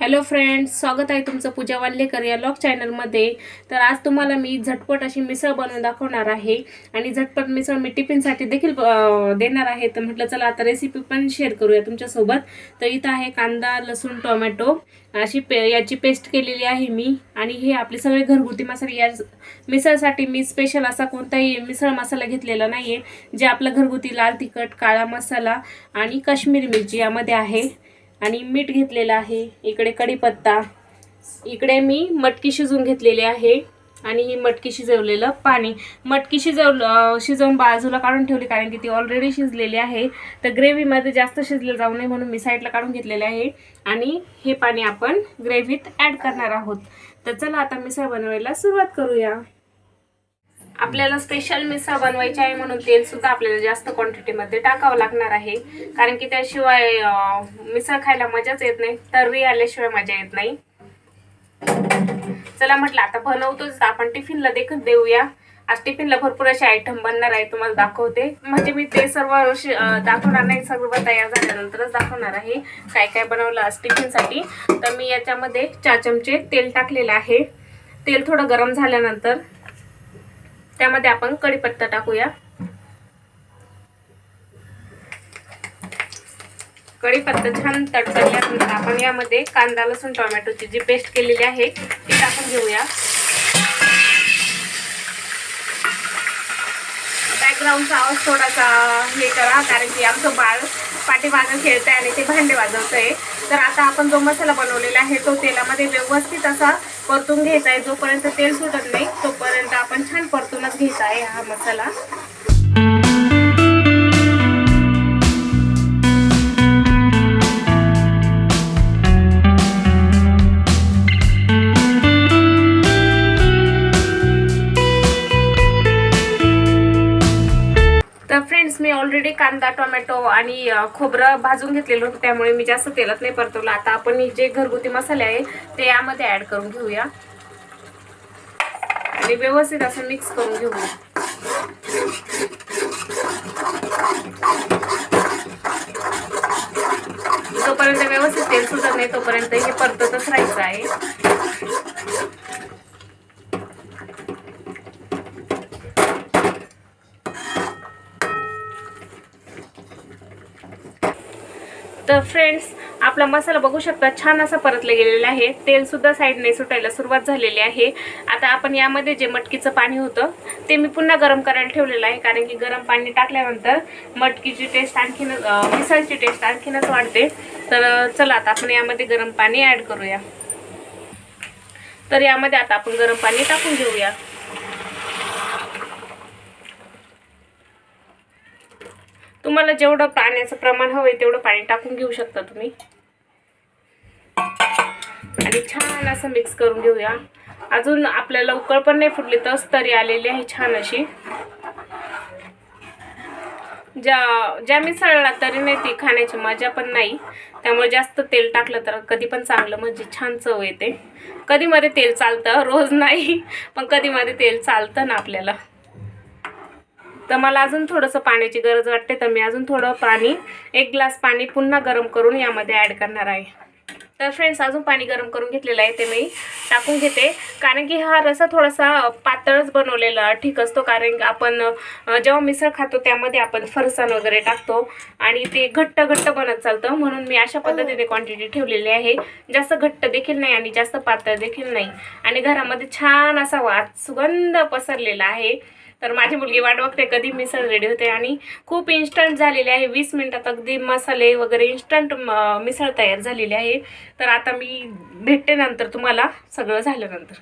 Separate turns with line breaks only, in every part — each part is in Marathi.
हॅलो फ्रेंड्स स्वागत आहे तुमचं पूजा वाल्लेकर या लॉग चॅनलमध्ये तर आज तुम्हाला मी झटपट अशी मिसळ बनवून दाखवणार आहे. आणि झटपट मिसळ मी टिफिनसाठी देखील देणार आहे. तर म्हटलं चला आता रेसिपी पण शेअर करूया तुमच्यासोबत. तर इथं आहे कांदा लसूण टोमॅटो. अशी पे याची पेस्ट केलेली आहे मी. आणि हे आपले सगळे घरगुती मसाले. या मिसळसाठी मी स्पेशल असा कोणताही मिसळ मसाला घेतलेला नाही आहे जे आपलं घरगुती लाल तिखट काळा मसाला आणि काश्मीरी मिरची यामध्ये आहे. आणि मीठ घेतलेलं आहे. इकडे कढीपत्ता. इकडे मी मटकी शिजवून घेतलेली आहे आणि ही मटकी शिजवलेलं पाणी. मटकी शिजवलं शिजवून बाजूला काढून ठेवली कारण की ती ऑलरेडी शिजलेली आहे. तर ग्रेव्हीमध्ये जास्त शिजलं जाऊ नये म्हणून मी साईडला काढून घेतलेले आहे. आणि हे पाणी आपण ग्रेव्हीत ॲड करणार आहोत. तर चला आता मिसळ बनवायला सुरुवात करूया. आपल्याला स्पेशल मिसळ बनवायची आहे म्हणून तेल सुद्धा आपल्याला जास्त क्वांटिटीमध्ये टाकावं लागणार आहे. कारण की त्याशिवाय मिसळ खायला मजाच येत नाही. तरवी आल्याशिवाय मजा येत नाही. चला म्हटलं आता बनवतोच आपण टिफिनला देखील देऊया. आज टिफिनला भरपूर असे आयटम बनणार आहे तुम्हाला दाखवते. म्हणजे मी ते सर्व दाखवणार नाही सर्व तयार झाल्यानंतरच दाखवणार आहे. काय काय बनवलं आज टिफिनसाठी. तर मी याच्यामध्ये चार चमचे तेल टाकलेलं आहे. तेल थोडं गरम झाल्यानंतर त्यामध्ये आपण कढीपत्ता टाकूया. कढीपत्ता छान तडतडल्यानंतर आपण यामध्ये कांदा लसूण टोमॅटोची जी पेस्ट केलेली आहे ती टाकून घेऊया. बॅकग्राऊंडचा आवाज थोडासा हे करा कारण की आमचं बाळ पाठीमागं खेळतंय आणि ते भांडे वाजवतंय. तर आता आपण जो मसाला बनवलेला आहे तो तेलामध्ये व्यवस्थित असा परतून घ्यायचा आहे. जोपर्यंत तेल सुटत नाही तोपर्यंत आपण छान परतूनच घ्यायचा आहे हा मसाला. कांदा टोमॅटो आणि खोबरं भाजून घेतलेलं होतं. त्यामुळे मी जास्त तेलात नाही परतवलं. आता आपण जे घरगुती मसाले आहे ते यामध्ये ॲड करून घेऊया. आणि व्यवस्थित असं मिक्स करून घेऊया. जोपर्यंत व्यवस्थित तेल सुटत नाही तोपर्यंत हे परततच राहायचं आहे. तर फ्रेंड्स आपला मसाला बघू शकता छान असा परतला गेलेला आहे. तेलसुद्धा साईडने सुटायला सुरुवात झालेली आहे. आता आपण यामध्ये जे मटकीचं पाणी होतं ते मी पुन्हा गरम करायला ठेवलेलं आहे कारण की गरम पाणी टाकल्यानंतर मटकीची टेस्ट आणखीन मिसळची टेस्ट आणखीनच वाढते. तर चला आता आपण यामध्ये गरम पाणी ॲड करूया. तर यामध्ये आता आपण गरम पाणी टाकून घेऊया. तुम्हाला जेवढं पाण्याचं प्रमाण हवं आहे तेवढं पाणी टाकून घेऊ शकता तुम्ही. आणि छान असं मिक्स करून घेऊया. अजून आपल्याला उकळ पण नाही फुटली तस तरी आलेली आहे छान अशी. ज्या ज्या मिसळला तरी नाही ती खाण्याची मजा पण नाही. त्यामुळे जास्त तेल टाकलं तर कधी पण चांगलं म्हणजे छान चव येते. कधी मध्ये तेल चालतं रोज नाही पण कधी मध्ये तेल चालतं ना आपल्याला. तर मला अजून थोडंसं पाण्याची गरज वाटते तर मी अजून थोडं पाणी एक ग्लास पाणी पुन्हा गरम करून यामध्ये ॲड करणार आहे. तर फ्रेंड्स अजून पाणी गरम करून घेतलेलं आहे ते मी टाकून घेते. कारण की हा रसा थोडासा पातळच बनवलेला ठीक असतो कारण आपण जेव्हा मिसळ खातो त्यामध्ये आपण फरसाण वगैरे टाकतो आणि ते घट्ट घट्ट बनत चालतं. म्हणून मी अशा पद्धतीने क्वांटिटी ठेवलेली आहे. जास्त घट्ट देखील नाही आणि जास्त पातळ देखील नाही. आणि घरामध्ये छान असा वास सुगंध पसरलेला आहे. तर माझी मुलगी वाट बघते कधी मिसळ रेडी होते आणि खूप इन्स्टंट झालेले आहे. वीस मिनटात अगदी मसाले वगैरे इन्स्टंट मिसळ तयार झालेली आहे. तर आता मी भेटते नंतर तुम्हाला सगळं झाल्यानंतर.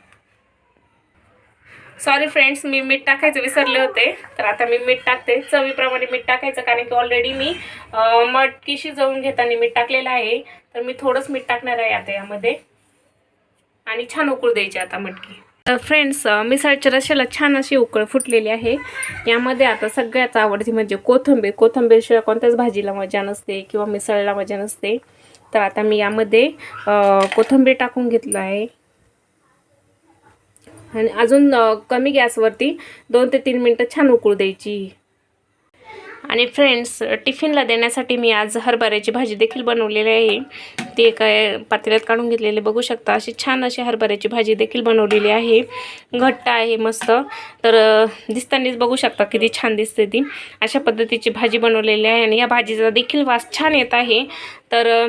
सॉरी फ्रेंड्स मी मीठ टाकायचं विसरले होते. तर आता मी मीठ टाकते. चवीप्रमाणे मीठ टाकायचं कारण की ऑलरेडी मी मटकी शिजवून घेताना मीठ टाकलेलं आहे. तर मी थोडंच मीठ टाकणार आहे आता यामध्ये. आणि छान उकळू द्यायची आता मटकी. तर फ्रेंड्स मिसळच्या रशाला छान अशी उकळ फुटलेली आहे. यामध्ये आता सगळ्यात आवडती म्हणजे कोथिंबीर. कोथिंबीरशिवाय कोणत्याच भाजीला मजा नसते किंवा मिसळला मजा नसते. तर आता मी यामध्ये कोथंबीर कोथिंबीर टाकून घेतलं आहे. आणि अजून कमी गॅसवरती दोन ते तीन मिनटं छान उकळू द्यायची. आणि फ्रेंड्स टिफिनला देण्यासाठी मी आज हरभऱ्याची भाजी देखील बनवलेली आहे. ती एका पातेल्यात काढून घेतलेली बघू शकता. अशी छान अशी हरभऱ्याची भाजी देखील बनवलेली आहे. घट्ट आहे मस्त. तर दिसतानीच बघू शकता किती छान दिसते ती. अशा पद्धतीची भाजी बनवलेली आहे आणि या भाजीचा देखील वास छान येत आहे. तर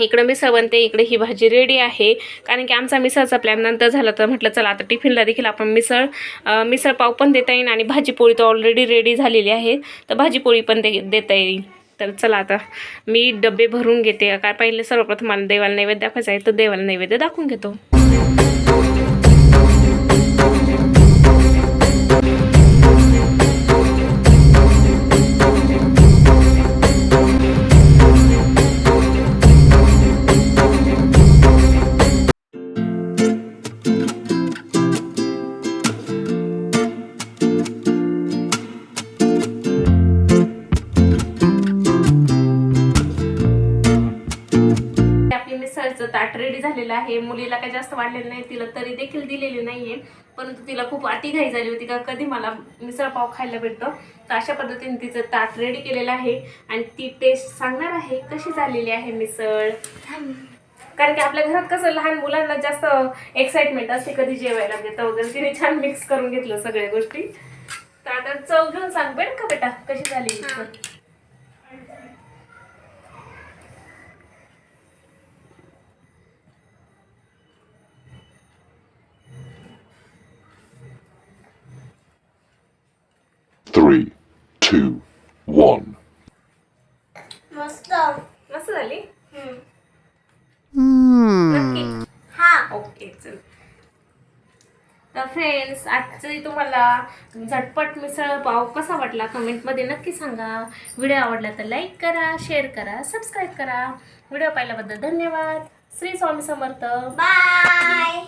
इकडं मिसळ बनते इकडे ही भाजी रेडी आहे. कारण की आमचा मिसळचा प्लॅन नंतर झाला तर म्हटलं चला आता टिफिनला देखील आपण मिसळ मिसळ पाव पण देता येईल आणि भाजीपोळी तर ऑलरेडी रेडी झालेली आहे. तर भाजीपोळी पण दे देता येईल. तर चला आता मी डबे भरून घेते. काय पहिले? सर्वप्रथम मला देवाला नैवेद्य दाखवायचा आहे तर देवाला नैवेद्य दाखवून घेतो. आपली ताट रेडी झालेलं आहे. मुलीला काही जास्त वाढलेलं नाही तिला तरी देखील दिलेली नाहीये. परंतु तिला खूप अति घाई झाली होती का कधी मला मिसळ पाव खायला भेटतो. तर अशा पद्धतीने तिचं ताट रेडी केलेलं आहे. आणि ती टेस्ट सांगणार आहे कशी झालेली आहे मिसळ. कारण की आपल्या घरात कसं लहान मुलांना जास्त एक्साइटमेंट असते कधी जेवायला. म्हणजे देतं वगैरे तिने छान मिक्स करून घेतलं सगळ्या गोष्टी. तर आता चव घेऊन सांग बेट का बेटा कशी झाली मिसळ?
Three, two, one.
मस्त.
मस्त झाली?
हम्म.
नक्की.
हा.
ओके चल. तर फ्रेंड्स आजची तुम्हाला झटपट मिसळ पाव कसा वाटला कमेंटमध्ये नक्की सांगा. व्हिडिओ आवडला तर लाईक करा शेअर करा सबस्क्राईब करा. व्हिडिओ पाहिल्याबद्दल धन्यवाद. श्री स्वामी समर्थ.
बाय